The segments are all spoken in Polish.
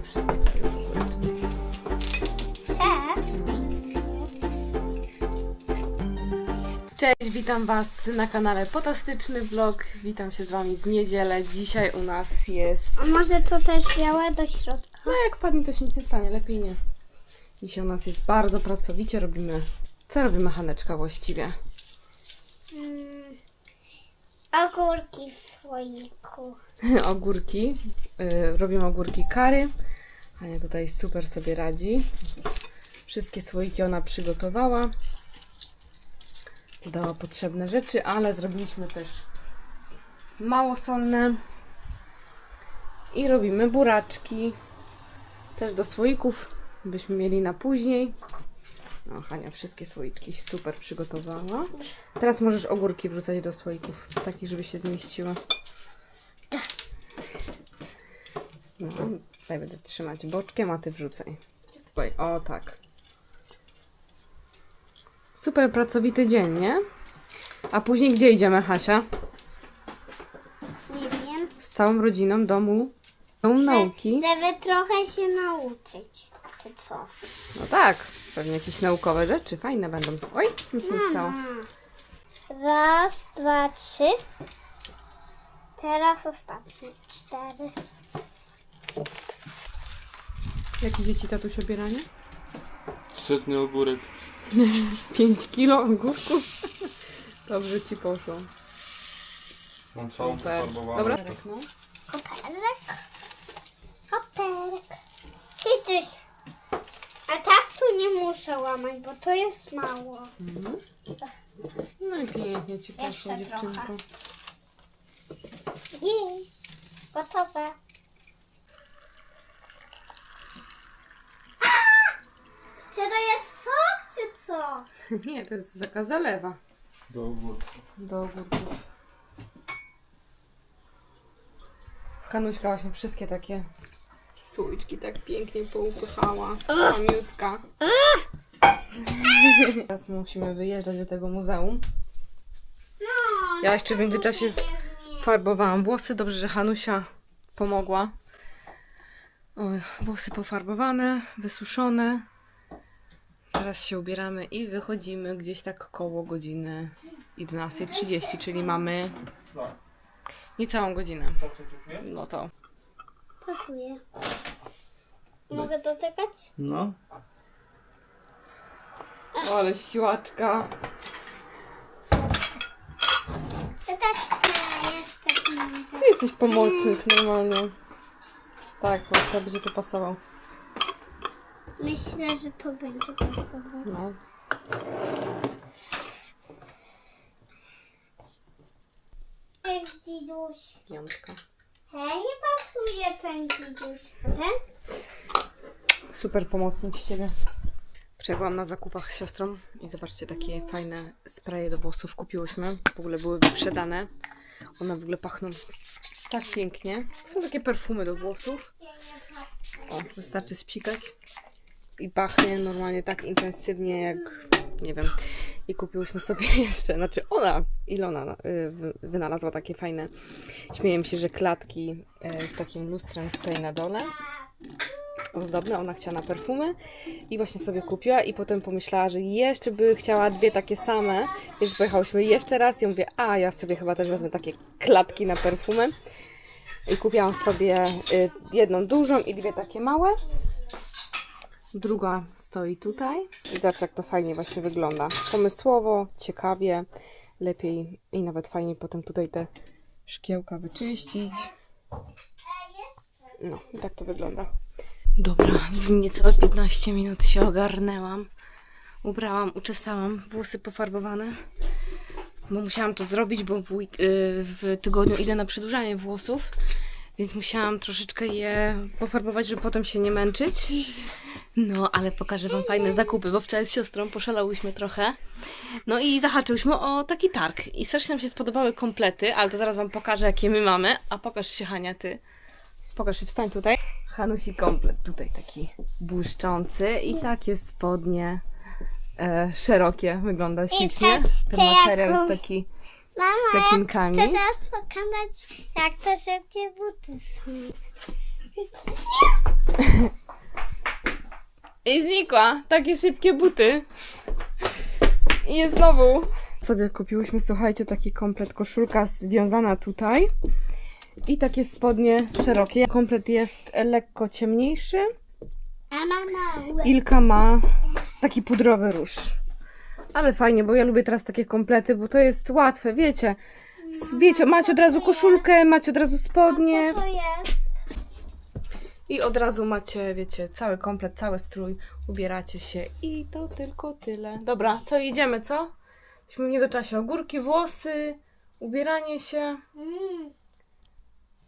dawaj wszystkie tutaj już góry. Tak. Cześć, witam Was na kanale Potastyczny Vlog. Witam się z Wami w niedzielę. Dzisiaj u nas jest... A może to też białe do środka? No jak wpadnie to się nic nie stanie, lepiej nie. Dzisiaj u nas jest bardzo pracowicie, robimy... Co robimy Haneczka właściwie? Mm, ogórki w słoiku. ogórki. Yy, robimy ogórki kary. Hania tutaj super sobie radzi. Wszystkie słoiki ona przygotowała. Dodała potrzebne rzeczy, ale zrobiliśmy też małosolne. I robimy buraczki. Też do słoików, byśmy mieli na później. Hania wszystkie słoiczki super przygotowała. Teraz możesz ogórki wrzucać do słoików, takich, żeby się zmieściły. No, tutaj będę trzymać boczkiem, a ty wrzucaj. Tutaj, o tak. Super pracowity dzień, nie? A później gdzie idziemy, Hasia? Nie wiem. Z całą rodziną domu, domu nauki. Żeby trochę się nauczyć. Czy co? No tak, pewnie jakieś naukowe rzeczy, fajne będą. Oj, nic się nie stało. Raz, dwa, trzy. Teraz ostatnie. Cztery. Jakie dzieci tatuś obieranie? Świetny ogórek. 5 kilo ogórków. Dobrze ci poszło. Mam całą Super. pofarbowaną. Dobra. No. Koperek. Koperek. Widzisz. A tak tu nie muszę łamać, bo to jest mało. Mhm. No i pięknie ci poszło, Jeszcze dziewczynko. trochę. Jej. Gotowe. Czy to jest sok, czy co? Nie, to jest taka zalewa Do ogórków. do ogórków. Hanuśka właśnie wszystkie takie słoiczki tak pięknie poupychała. Samiutka. Teraz musimy wyjeżdżać do tego muzeum. No. Ja jeszcze w międzyczasie farbowałam włosy. Dobrze, że Hanusia pomogła. Oj, włosy pofarbowane, wysuszone. Teraz się ubieramy i wychodzimy gdzieś tak koło godziny 11.30, czyli mamy niecałą godzinę. No to Pasuje. Mogę dotykać? No. o, ale siłaczka. Ja chcę jeszcze Ty jesteś pomocnik normalnie. Tak, chłopca będzie tu pasował. Myślę, że to będzie pasować. No. Cześć, dziduś. Piątka. Hej, nie pasuje ten dziduś. Ten? Super pomocnik z ciebie. Wczoraj byłam na zakupach z siostrą i zobaczcie, takie fajne spraye do włosów kupiłyśmy. W ogóle były wyprzedane. One w ogóle pachną tak pięknie. Są takie perfumy do włosów. O, wystarczy spsikać. I pachnie normalnie tak intensywnie jak, nie wiem. I kupiłyśmy sobie jeszcze, znaczy ona, Ilona y, wy- wynalazła takie fajne, śmieję się, że klatki y, z takim lustrem tutaj na dole ozdobne, ona chciała na perfumy i właśnie sobie kupiła i potem pomyślała, że jeszcze by chciała dwie takie same, więc pojechałyśmy jeszcze raz i mówię, a ja sobie chyba też wezmę takie klatki na perfumy i kupiłam sobie y, jedną dużą i dwie takie małe. Druga stoi tutaj i zobacz jak to fajnie właśnie wygląda. Pomysłowo, ciekawie, lepiej i nawet fajnie potem tutaj te szkiełka wyczyścić. No, i tak to wygląda. Dobra, w niecałe 15 minut się ogarnęłam. Ubrałam, uczesałam, włosy pofarbowane. Bo musiałam to zrobić, bo w, y, w tygodniu idę na przedłużanie włosów. Więc musiałam troszeczkę je pofarbować, żeby potem się nie męczyć. No, ale pokażę Wam fajne zakupy, bo wczoraj z siostrą poszalałyśmy trochę. No i zahaczyłyśmy o taki targ. I strasznie nam się spodobały komplety, ale to zaraz Wam pokażę, jakie my mamy. A pokaż się, Hania, Ty. Pokaż się, wstań tutaj. Hanusi komplet, tutaj taki błyszczący i takie spodnie e, szerokie, wygląda ślicznie. też Ten te materiał jest taki z Mama, cekinkami. teraz pokazać, jak to szybkie buty są. I znikła. Takie szybkie buty. I jest znowu. Sobie kupiłyśmy, słuchajcie, taki komplet koszulka związana tutaj. I takie spodnie szerokie. Komplet jest lekko ciemniejszy. Ilka ma taki pudrowy róż. Ale fajnie, bo ja lubię teraz takie komplety, bo to jest łatwe, wiecie. Wiecie, macie od razu koszulkę, macie od razu spodnie to jest? I od razu macie, wiecie, cały komplet, cały strój, ubieracie się i to tylko tyle. Dobra, co idziemy, co? Jesteśmy w niedoczasie. Ogórki, włosy, ubieranie się. Mm,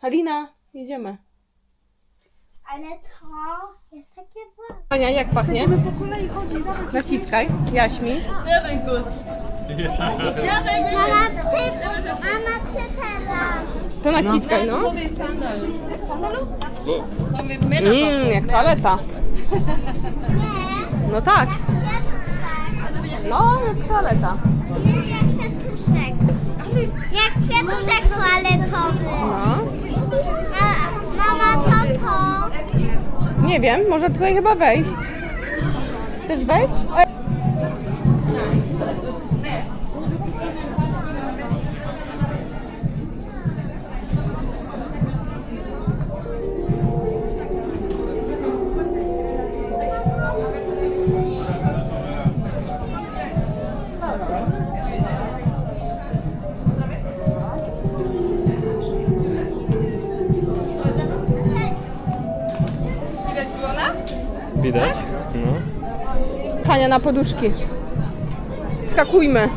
Halina, jedziemy. ale to jest takie ładne. Ania, jak pachnie? Naciskaj, jaśmi. Mama, ty, mama, ty teraz. To naciskaj, no. Mmm, jak toaleta. Nie, No tak, no jak toaleta. Jak kwiatuszek. Jak kwiatuszek toaletowy. No. Mama, co to? Nie wiem, może tutaj chyba wejść. Chcesz wejść? Widać? No. Hania na poduszki. Skakujmy.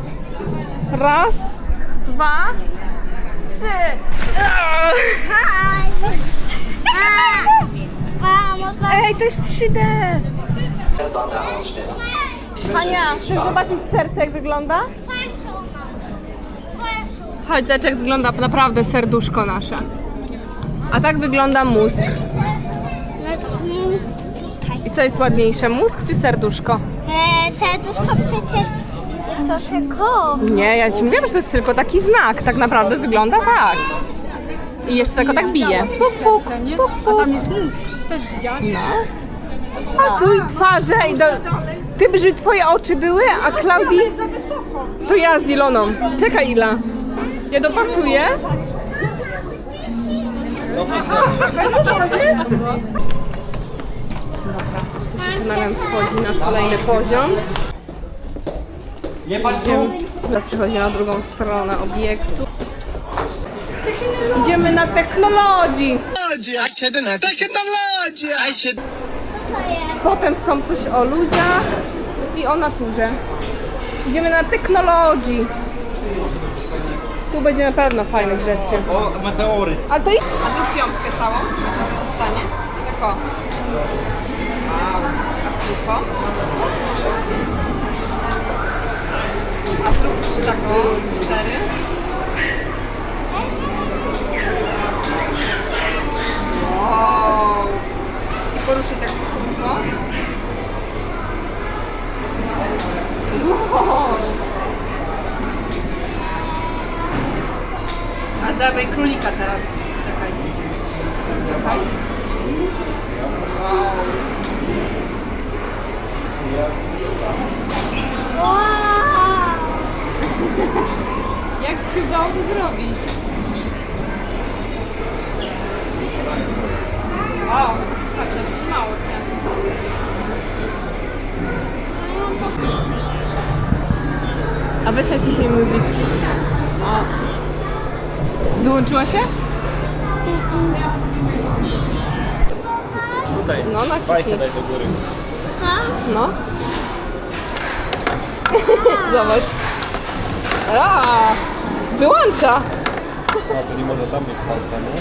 Raz, dwa, trzy. Ej, to jest 3D. Hania, chcesz zobaczyć serce jak wygląda? Chodź, zobacz jak wygląda naprawdę serduszko nasze. A tak wygląda mózg. Nasz mózg. I co jest ładniejsze, mózg czy serduszko? E, serduszko przecież jest troszkę koło. Nie, ja ci mówię, że to jest tylko taki znak. Tak naprawdę wygląda tak. I jeszcze tylko tak bije. Puk, puk, puk, puk. Tam jest mózg, też widziałaś? No. Pasuj twarze i do... Ty by, żeby twoje oczy były, a Klaudii... jest za wysoko. To ja z Iloną. Czekaj Ila. Ja dopasuję. Namian wchodzi na kolejny poziom. Idziemy, teraz przechodzi na drugą stronę obiektu. Idziemy na technologii. Potem są coś o ludziach i o naturze. Idziemy na technologii. Tu będzie na pewno fajnych rzeczy. O, meteory. A to i... A zrób piątkę całą. Co się stanie? O. Wow. Tylko. A zrób taką. Cztery. Wow. I poruszy tak krótko. Wow. A zabij królika teraz. Czekaj. Czekaj. Wow. Wow. Jak ci się udało to zrobić? Wow, tak zatrzymało się. A weź naciśnij muzyk. O. Wyłączyła się? Tutaj. No, Bajkę naciśnij. daj do góry. Co? No. Zobacz. A, wyłącza. A, to nie można tam mieć palca, nie?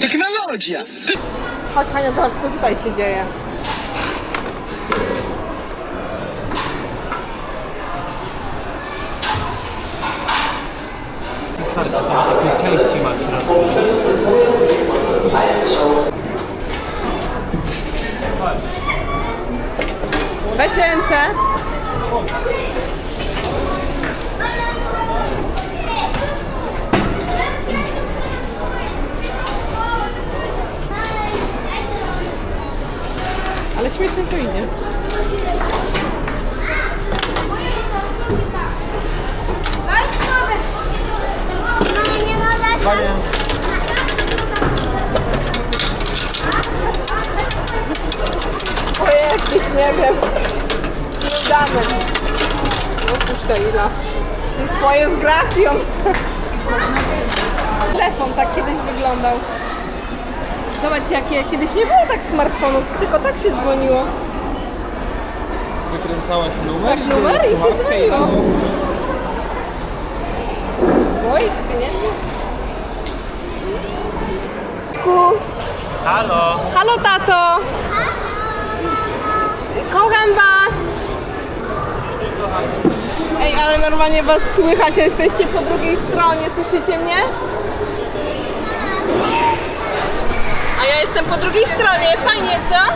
Tecnologia! Chodź Hania, zobacz co tutaj się dzieje. ręce. Ale śmiesznie to idzie. Panie. Ojej, jakiś nie wiem. Damy. No cóż to Ila. Twoje z gracją. Telefon tak kiedyś wyglądał. Zobacz, jakie kiedyś nie było tak smartfonów, tylko tak się dzwoniło. Wykręcałaś numer? Tak, numer i się dzwoniło. no. Swoich z pieniędzy. Ku. Halo! Halo tato! Kocham was! Ej, ale normalnie was słychać, jesteście po drugiej stronie, słyszycie mnie? A ja jestem po drugiej stronie, fajnie, co?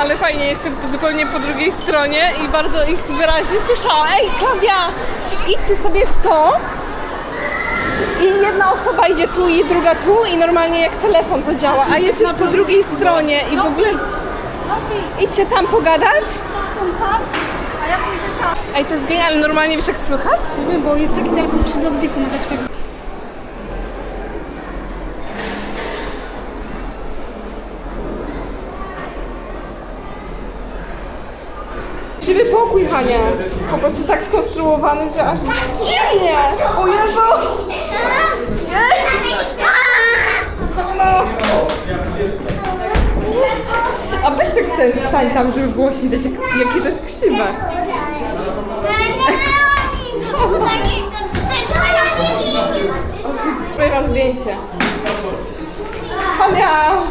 Ale fajnie, jestem zupełnie po drugiej stronie i bardzo ich wyraźnie słyszałam. Ej, Klaudia, idźcie sobie w to, i jedna osoba idzie tu i druga tu i normalnie jak telefon to działa, a jesteś po drugiej stronie i w ogóle... Idźcie tam pogadać? A ja pójdę tam. Ej, to jest genialne, normalnie wiesz jak słychać? Nie wiem, bo jest taki telefon przy Blogdiku, ma tak Krzywy pokój, Hania. Po prostu tak skonstruowany, że aż dziwnie. O Jezu! A weź tak ten stań tam, żeby było widać, jak, jakie to jest krzywe. Zrobię wam zdjęcie. Hania!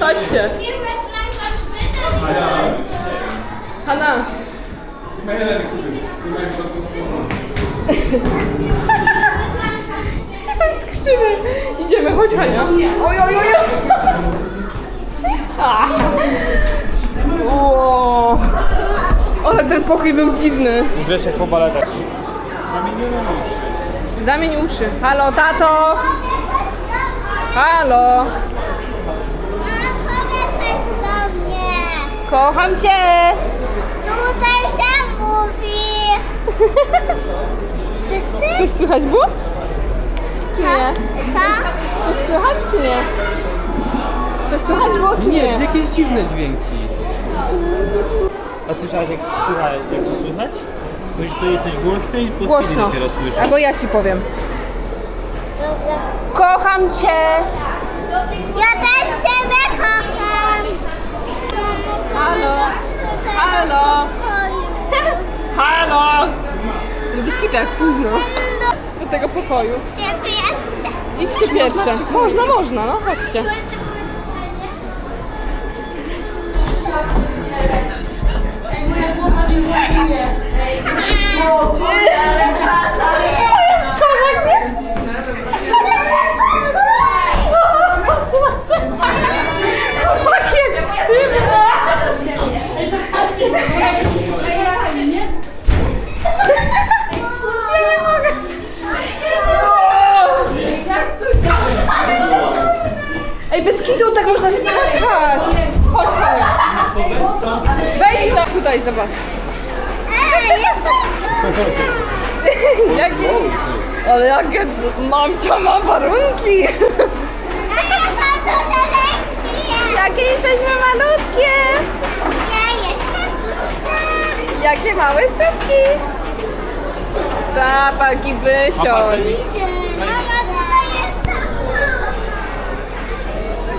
Chodźcie. Hanna. To jest krzywy. Idziemy, chodź Hania. Oj, oj, oj. Ło. Ale ten pokój był dziwny. Wiesz jak po baletach. Zamień uszy. Halo, tato. Halo. Kocham cię. Tutaj mówi. Wszyscy? Coś słychać było? Czy nie? Co? Coś słychać czy nie? Coś słychać było czy Nie, nie? jakieś dziwne dźwięki. A słyszałeś jak, słuchaj, jak to słychać? Musisz powiedzieć coś głośno i po chwili Głośno. dopiero słyszysz. Albo ja ci powiem. Kocham cię. Ja też ciebie kocham. Halo. Halo. Halo. Biskit jak późno. Do tego pokoju. Idźcie pierwsze. Można, można, no chodźcie. Kozak, nie? Chłopaki jak krzywy. Jakie... Mamcia ma warunki. Jakie jesteśmy malutkie. Jakie małe stópki. Ta, taki wysiądź.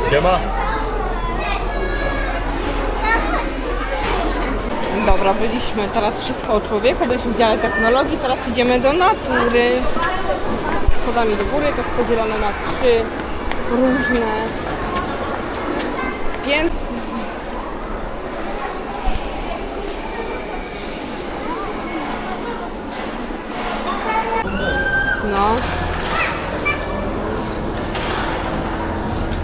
Siema. Dobra, byliśmy teraz wszystko o człowieku, byliśmy w dziale technologii, teraz idziemy do natury. Schodami do góry, to jest podzielone na trzy różne piętra. No.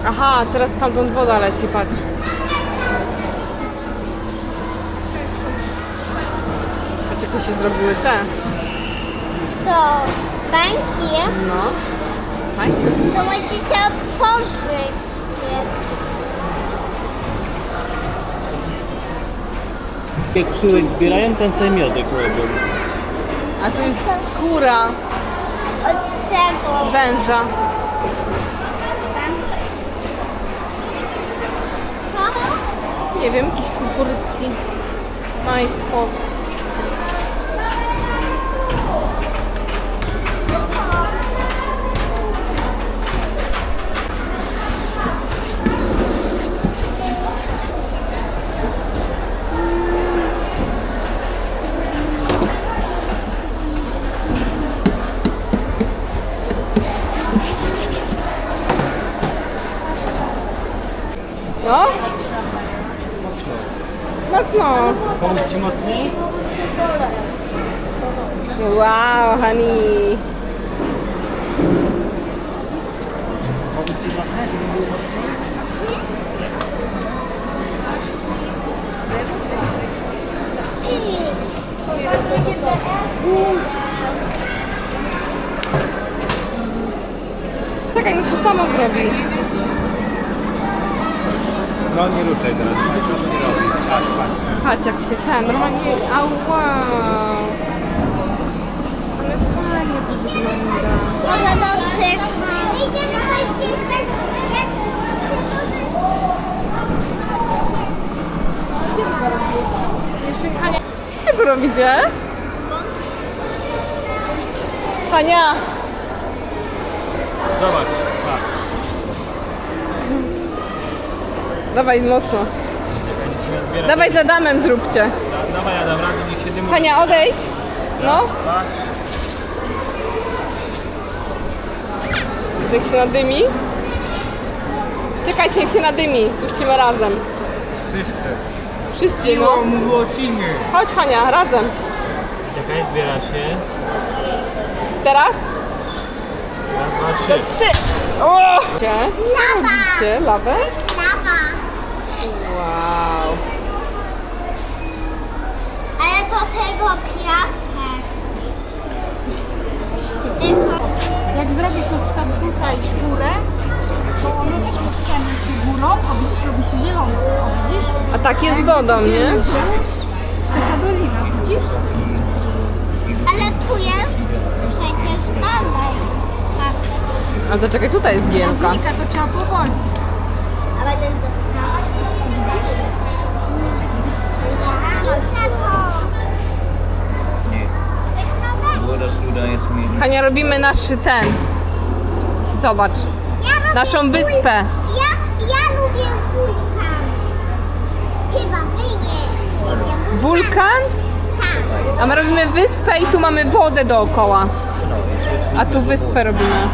Aha, teraz stamtąd woda leci, patrz. jakie się zrobiły te. Co? Bańki? No. Fajnie. To musi się otworzyć. Jak pszczółek zbierają, ten sobie miodek robią. A tu jest skóra Od czego? węża. Co? Nie wiem, jakiś kukurycki. Majsko. Czekaj, niech się samo zrobi. No nie ruszaj teraz, już już nie robi. Tak, patrz. Patrz jak się ten, normalnie, a wow. Ale fajnie to wygląda. Może dotyka. Idziemy coś tak Jeszcze Hania. Co wy tu robicie? Hania! Zobacz, tak. Dawaj mocno. Czekaj. Dawaj za damem zróbcie. Da, dawaj Adam, razem niech się dymu... Hania, odejdź. No, się nadymi. Czekajcie, niech się nadymi. Puścimy razem. Wszyscy. Wszyscy, no. Chodź Hania, razem. Czekaj, zbiera się. Teraz? Raz, dwa, trzy. Trzy. O! Co robicie? Lawę? To jest lawa. Wow. Ale do tego tak jest z wodą, nie? Z taka dolina, widzisz? Ale tu jest przecież dalej. Tak. A zaczekaj, tutaj jest wielka. Znika, to trzeba powoli. A będę dostawać. Widzisz? Widzę to. Coś nowego. Hania, robimy nasz ten. Zobacz. Ja robię Naszą wyspę. Ja lubię wulkan. Chyba wy nie. Wiecie, wulkan? A my robimy wyspę i tu mamy wodę dookoła. A tu wyspę robimy.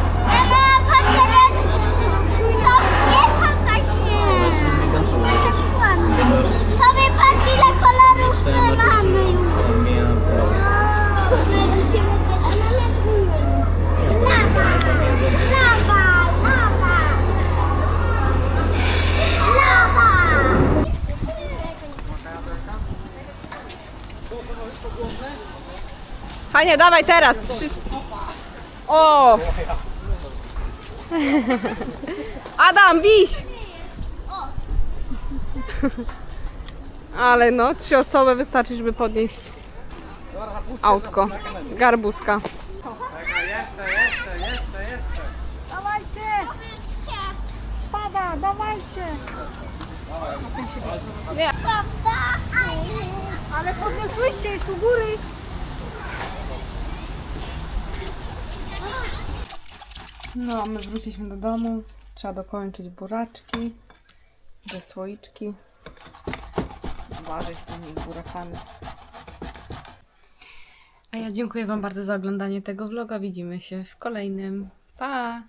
Sobie patrz ile kolorów my mamy Hania, dawaj teraz. Trzy... O! Adam, biś! Ale no, trzy osoby wystarczy, żeby podnieść autko. Garbuska. Dawajcie! Spada, dawajcie! Nie. Prawda? Ale podniosłyście, jest u góry. No, my wróciliśmy do domu. Trzeba dokończyć buraczki, ze słoiczki. Uważaj z tymi burakami. A ja dziękuję Wam bardzo za oglądanie tego vloga. Widzimy się w kolejnym. Pa!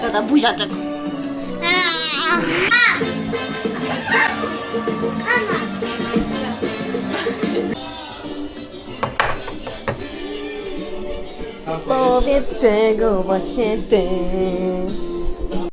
Tata buziaczek. Powiedz czego właśnie ty